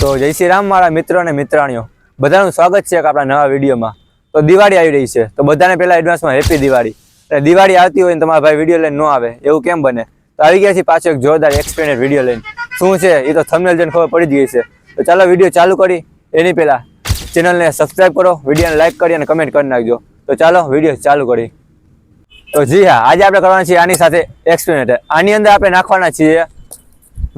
તો જય શ્રી રામ મારા મિત્રો અને મિત્રાણીઓ. બધાનું સ્વાગત છે આપણા નવા વિડીયોમાં. તો દિવાળી આવી રહી છે. તો બધાને પહેલાં એડવાન્સમાં હેપી દિવાળી. એટલે દિવાળી આવતી હોય ને તમારા ભાઈ વીડિયો લઈને ન આવે, એવું કેમ બને? તો આવી ગયા છે પાછો એક જોરદાર એક્સપ્લેનેડ વીડિયો લઈને. શું છે? એ તો થમનેલ જોઈને ખબર પડી જ ગઈ છે. તો ચાલો વીડિયો ચાલુ કરી. એની પહેલા ચેનલને સબસ્ક્રાઇબ કરો, વિડીયોને લાઇક કરી અને કમેન્ટ કરી નાખજો. તો ચાલો વીડિયો ચાલુ કરી. તો જી હા, આજે આપણે કરવાના છીએ આની સાથે એક્સપ્લેનેટર આની અંદર આપણે નાખવાના છીએ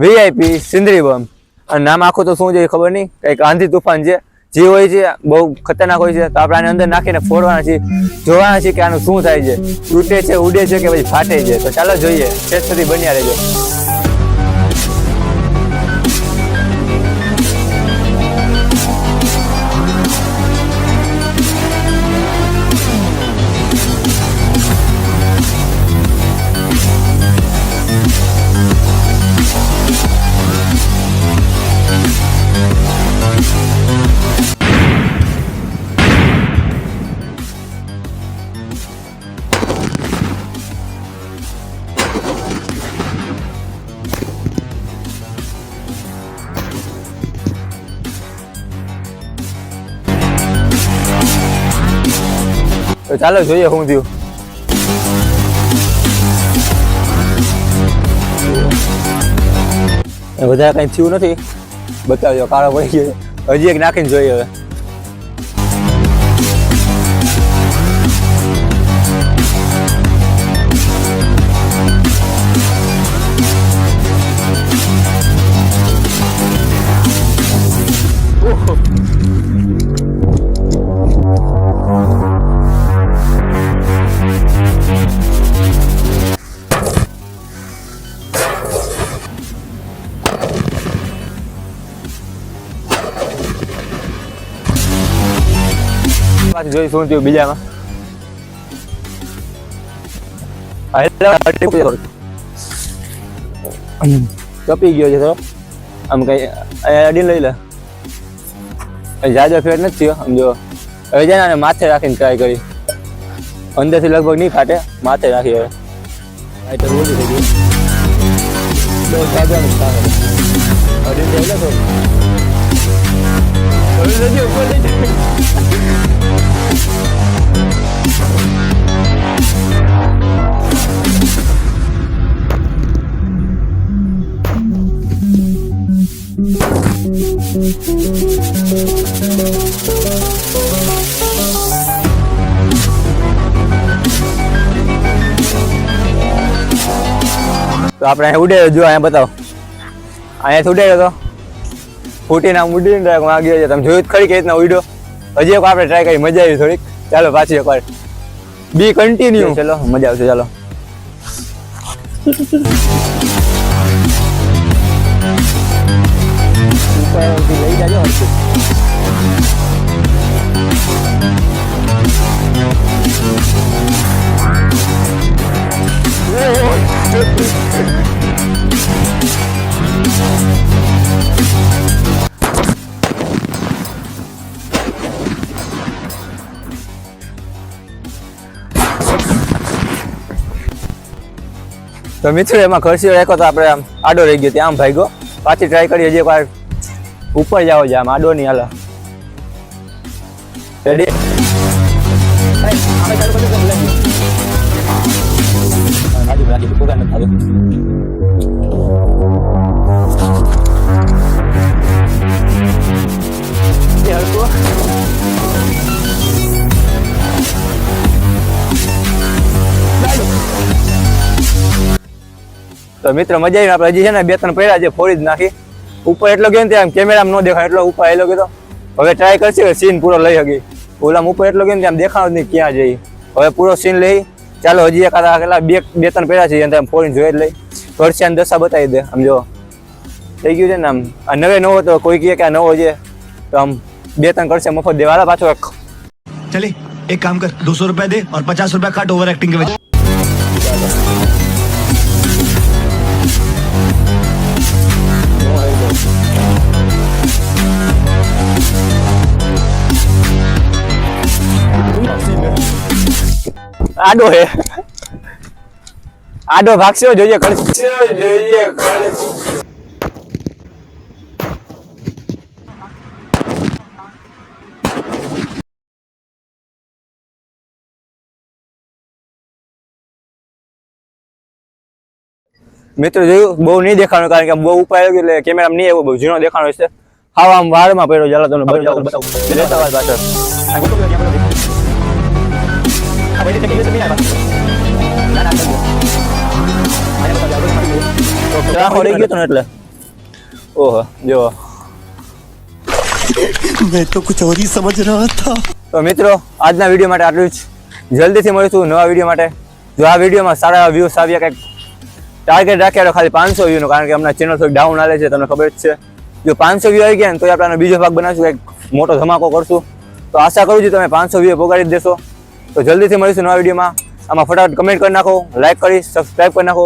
વીઆઈપી સિંદરી બમ. અને નામ આખું તો શું છે ખબર નહીં? કંઈક આંધી તુફાન છે. જે હોય છે, બહુ ખતરનાક હોય છે. તો આપણે આની અંદર નાખીને ફોડવાના છીએ. જોવાના છીએ કે આનું શું થાય છે. તૂટે છે, ઉડે છે કે પછી ફાટે છે. તો ચાલો જોઈએ. ટેસ્ટ સુધી બન્યા રહેજો. તો ચાલો જોઈએ શું થયું એ વધારે કઈ થયું નથી બતાવજો કાળો પડી ગયો હજી એક નાખીને જોઈએ હવે પાછું જોઈ શું થયું બીજામાં. કપી ગયો છે તો આમ કઈ અહીંયા અડીને લઈ લે. જાજો ફેર નથી થયો આમ જો. હવે જાય ને માથે રાખીને ટ્રાય કરી. અંદરથી લગભગ નહીં ફાટે માથે રાખી હવે. આ બોલી થઈ ગયું. તો આપણે અહીંયા ઉડે જો અહીંયા બતાવો. અહીંયા ઉડેલો તો. ફૂટીને આમ ઉડીને ટ્રાયમાં છે તમે જોયું ખરી કે રીતના ઉડ્યો? હજી એક આપણે ટ્રાય કરી મજા આવી થોડીક. ચાલો, પાછી એકવાર બી કન્ટિન્યુ ચલો, મજા આવશે, ચાલો. તો મિત્રો, એમાં ખર્ચી રાખ્યો તો આપણે આમ આડો રહી ગયો. ત્યાં આમ ગયો પાછી ટ્રાય કરીએ જે વાર ઉપર જાવ છે આમ આડો નહીં હાલો રેડી તો મિત્ર મજા આવી આપણે હજી છે ને બે ત્રણ પડ્યા છે ફોડી જ નાખી ઉપર એટલો ગયો ને ત્યાં કેમેરામાં ન દેખાય એટલો ઉપર આવેલો કીધો હવે ટ્રાય કરશે સીન પૂરો લઈ શકી ઓલામ ઉપર એટલો ગયો ને ત્યાં દેખાવ જ નહીં ક્યાં જઈ હવે પૂરો સીન લઈ ચાલો હજી એકાદ કેટલા બે બે ત્રણ પડ્યા છે ત્યાં ફોડીને જોઈ જ લઈ ઘરસ્યાને દશા બતાવી દે આમ જો થઈ ગયું છે ને આમ આ નવે નવો તો કોઈ કહે કે આ નવો છે તો આમ બે ત્રણ કરશે મફત દેવાલા પાછો એક चले एक काम कर दो सौ रुपया दे और पचास रुपया काट ओवर एक्टिंग के वजह આડો હે. આડો ભાગશે જોઈએ જોઈએ મિત્રો જોયું? બહુ નહીં દેખાણું કારણ કે બહુ ઉપાય એટલે કેમેરામાં નહીં એવું બહુ ઝીણો દેખાણો છે આવા આમ વાળમાં પડ્યો જલા તમને બતાવું. બતાવું લેતા આવો પાછળ ચા ખોરી ગયો તો ને એટલે ઓહો જો मैं तो कुछ और ही समझ रहा था તો મિત્રો આજના વિડીયો માટે આટલું જ જલ્દીથી મળીશું નવા વિડીયો માટે જો આ વિડીયોમાં સારા વ્યૂઝ આવ્યા કંઈક ટાર્ગેટ રાખ્યા તો ખાલી પાંચસો વ્યૂનો કારણ કે હમણાં ચેનલ થોડી ડાઉન હાલે છે તમને ખબર જ છે જો પાંચસો વ્યૂ આવી ગયા ને તો આપણે આનો બીજો ભાગ બનાવશું કંઈક મોટો ધમાકો કરશું તો આશા કરું છું તમે પાંચસો વ્યૂ પગાડી જ દેશો તો જલ્દીથી મળીશું નવા વિડીયોમાં. આમાં ફટાફટ કમેન્ટ કરી નાખો લાઈક કરી સબસ્ક્રાઈબ કરી નાખો.